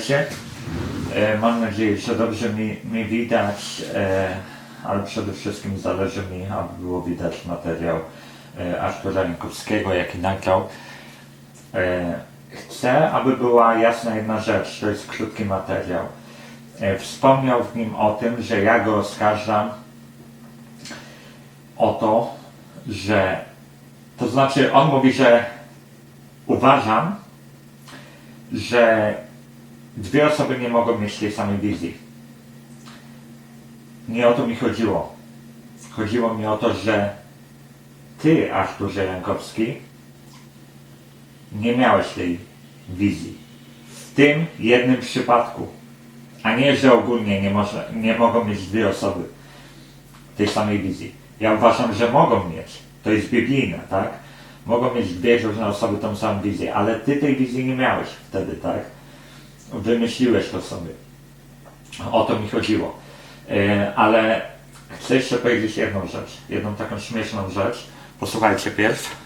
Witajcie. Mam nadzieję, że dobrze mi, mi widać, e, ale przede wszystkim zależy mi, aby było widać materiał e, Artura Jankowskiego, jaki nagrał. E, Chcę, aby była jasna jedna rzecz, to jest krótki materiał. Wspomniał w nim o tym, że ja go oskarżam o to, że to znaczy on mówi, że uważam, że dwie osoby nie mogą mieć tej samej wizji. Nie o to mi chodziło. Chodziło mi o to, że ty, Arturze Jankowski, nie miałeś tej wizji. W tym jednym przypadku. A nie, że ogólnie nie, może, nie mogą mieć dwie osoby tej samej wizji. Ja uważam, że mogą mieć. To jest biblijne, tak? Mogą mieć dwie różne osoby tą samą wizję, ale ty tej wizji nie miałeś wtedy, tak? Wymyśliłeś to sobie. O to mi chodziło. E, ale chcę jeszcze powiedzieć jedną rzecz, jedną taką śmieszną rzecz. Posłuchajcie pierw.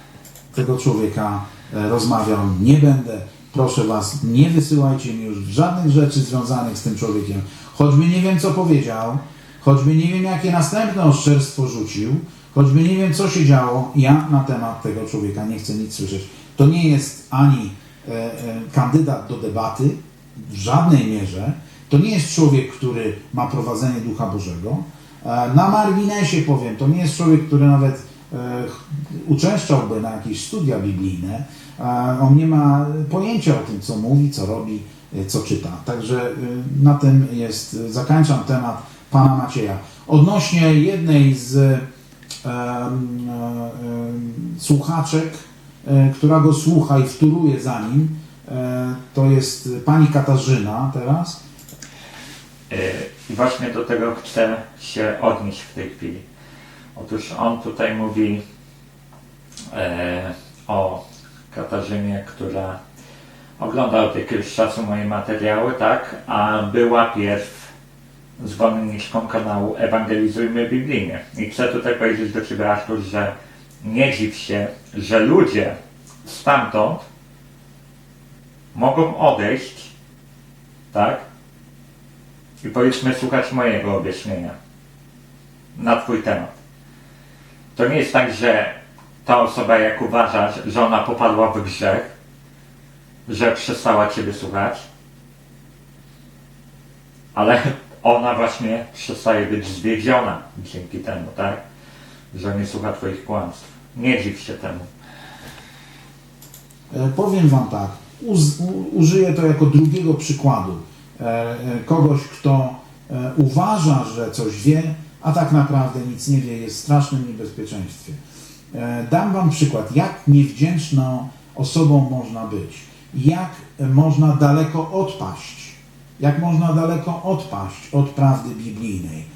tego człowieka e, rozmawiał, nie będę. Proszę Was, nie wysyłajcie mi już żadnych rzeczy związanych z tym człowiekiem. Choćby nie wiem, co powiedział, choćby nie wiem, jakie następne oszczerstwo rzucił, choćby nie wiem, co się działo, ja na temat tego człowieka nie chcę nic słyszeć. To nie jest ani e, e, kandydat do debaty, w żadnej mierze. To nie jest człowiek, który ma prowadzenie Ducha Bożego. E, Na marginesie powiem, to nie jest człowiek, który nawet e, uczęszczałby na jakieś studia biblijne. E, On nie ma pojęcia o tym, co mówi, co robi, co czyta. Także na tym jest, zakończam temat pana Macieja. Odnośnie jednej z em, słuchaczek, która go słucha i wtóruje za nim, to jest pani Katarzyna teraz. E, I właśnie do tego chcę się odnieść w tej chwili. Otóż on tutaj mówi e, o Katarzynie, która ogląda od jakiegoś czasu moje materiały, tak? A była pierw zwolenniczką kanału Ewangelizujmy Biblijnie. I chcę tutaj powiedzieć do Ciebie, Artur, że nie dziw się, że ludzie stamtąd mogą odejść, tak? i powiedzmy słuchać mojego objaśnienia na Twój temat. To nie jest tak, że ta osoba, jak uważasz, że ona popadła w grzech, że przestała Ciebie słuchać, ale ona właśnie przestaje być zwiedziona dzięki temu, tak? Że nie słucha Twoich kłamstw. Nie dziw się temu. E, Powiem Wam tak, uz, użyję to jako drugiego przykładu. E, e, kogoś, kto e, uważa, że coś wie, a tak naprawdę nic nie wie, jest w strasznym niebezpieczeństwie. E, dam Wam przykład, jak niewdzięczną osobą można być, jak e, można daleko odpaść, jak można daleko odpaść od prawdy biblijnej.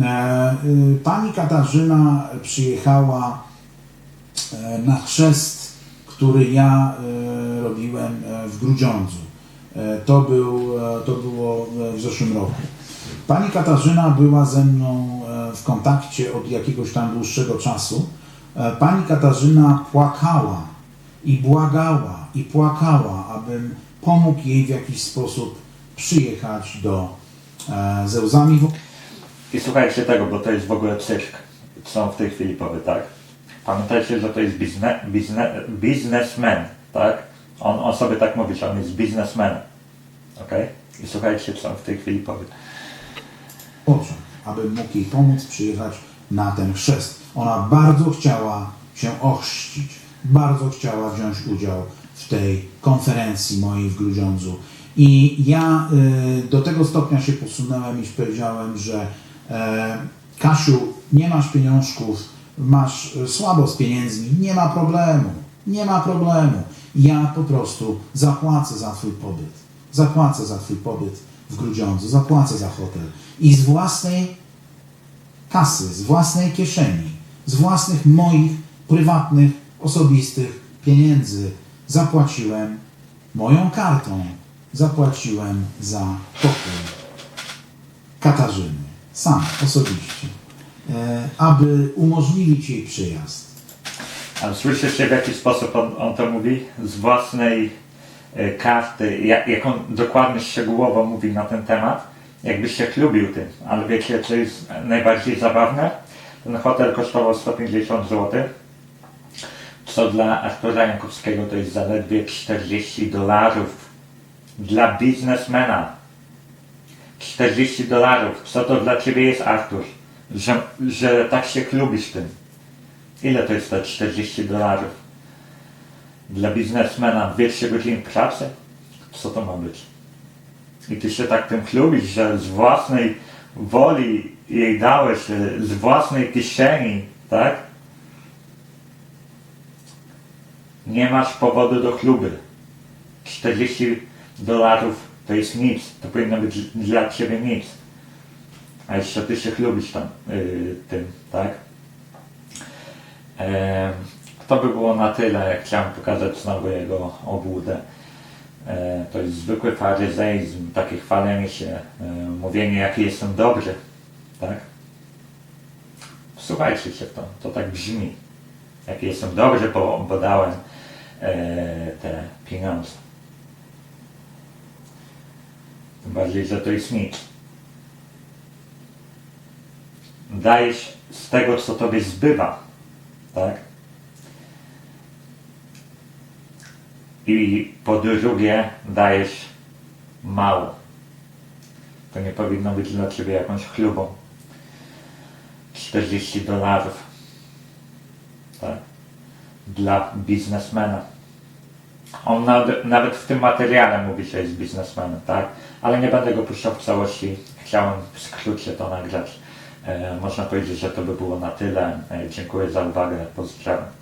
E, y, Pani Katarzyna przyjechała e, na chrzest, który ja e, robiłem e, w Grudziądzu. E, To, był, e, to było w zeszłym roku. Pani Katarzyna była ze mną w kontakcie od jakiegoś tam dłuższego czasu. Pani Katarzyna płakała i błagała i płakała, abym pomógł jej w jakiś sposób przyjechać do e, ze łzami w I słuchajcie tego, bo to jest w ogóle cyrk, co w tej chwili powie, tak? Pamiętajcie, że to jest bizne, bizne, biznesmen, tak? On, on sobie tak mówi, że on jest biznesmenem, okej? I słuchajcie, co on w tej chwili powie. oczach, abym mógł jej pomóc przyjechać na ten chrzest. Ona bardzo chciała się ochrzcić, bardzo chciała wziąć udział w tej konferencji mojej w Grudziądzu. I ja y, do tego stopnia się posunąłem, iż powiedziałem, że e, Kasiu, nie masz pieniążków, masz e, słabo z pieniędzmi, nie ma problemu, nie ma problemu. Ja po prostu zapłacę za Twój pobyt. Zapłacę za Twój pobyt w Grudziądzu, zapłacę za hotel. I z własnej kasy, z własnej kieszeni, z własnych moich prywatnych, osobistych pieniędzy zapłaciłem moją kartą, zapłaciłem za pokój Katarzyny, sam osobiście, e, aby umożliwić jej przyjazd. Słyszycie, w jaki sposób on, on to mówi? Z własnej e, karty, jak, jak on dokładnie szczegółowo mówi na ten temat, jakbyś się chlubił tym. Ale wiecie, co jest najbardziej zabawne? Ten hotel kosztował 150 zł, co dla Artura Jankowskiego to jest zaledwie 40 dolarów. Dla biznesmena 40 dolarów. Co to dla ciebie jest, Artur? Że, że tak się chlubisz tym. Ile to jest te 40 dolarów? Dla biznesmena 200 godzin pracy? Co to ma być? I ty się tak tym chlubisz, że z własnej woli jej dałeś, e, z własnej kieszeni, tak? Nie masz powodu do chluby. 40 dolarów to jest nic. To powinno być dla ciebie nic. A jeszcze ty się chlubisz tam, yy, tym, tak? Em, to by było na tyle. Chciałem pokazać znowu jego obłudę. E, to jest zwykły faryzeizm, takie chwalenie się, e, mówienie jaki jestem dobry, tak? Wsłuchajcie się w to, to tak brzmi. Jaki jestem dobry, bo, bo dałem e, te pieniądze. Tym bardziej, że to jest nic. Dajesz z tego, co tobie zbywa, tak? I po drugie, dajesz mało. To nie powinno być dla ciebie jakąś chlubą. 40 dolarów. Tak? Dla biznesmena. On nawet, nawet w tym materiale mówi, że jest biznesmenem, tak? Ale nie będę go puszczał w całości. Chciałem w skrócie to nagrać. E, można powiedzieć, że to by było na tyle. E, dziękuję za uwagę. Pozdrawiam.